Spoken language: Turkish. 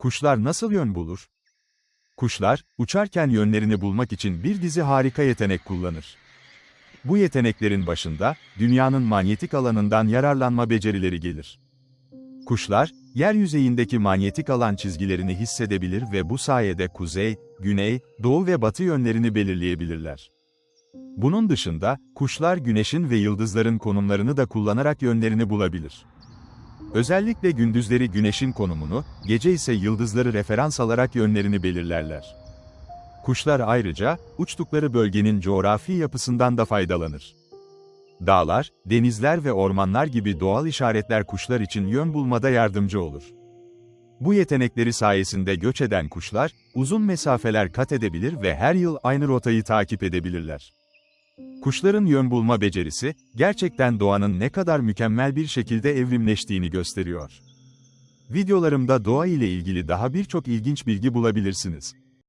Kuşlar nasıl yön bulur? Kuşlar, uçarken yönlerini bulmak için bir dizi harika yetenek kullanır. Bu yeteneklerin başında, dünyanın manyetik alanından yararlanma becerileri gelir. Kuşlar, yer manyetik alan çizgilerini hissedebilir ve bu sayede kuzey, güney, doğu ve batı yönlerini belirleyebilirler. Bunun dışında, kuşlar güneşin ve yıldızların konumlarını da kullanarak yönlerini bulabilir. Özellikle gündüzleri güneşin konumunu, gece ise yıldızları referans alarak yönlerini belirlerler. Kuşlar ayrıca, uçtukları bölgenin coğrafi yapısından da faydalanır. Dağlar, denizler ve ormanlar gibi doğal işaretler kuşlar için yön bulmada yardımcı olur. Bu yetenekleri sayesinde göç eden kuşlar, uzun mesafeler kat edebilir ve her yıl aynı rotayı takip edebilirler. Kuşların yön bulma becerisi, gerçekten doğanın ne kadar mükemmel bir şekilde evrimleştiğini gösteriyor. Videolarımda doğa ile ilgili daha birçok ilginç bilgi bulabilirsiniz.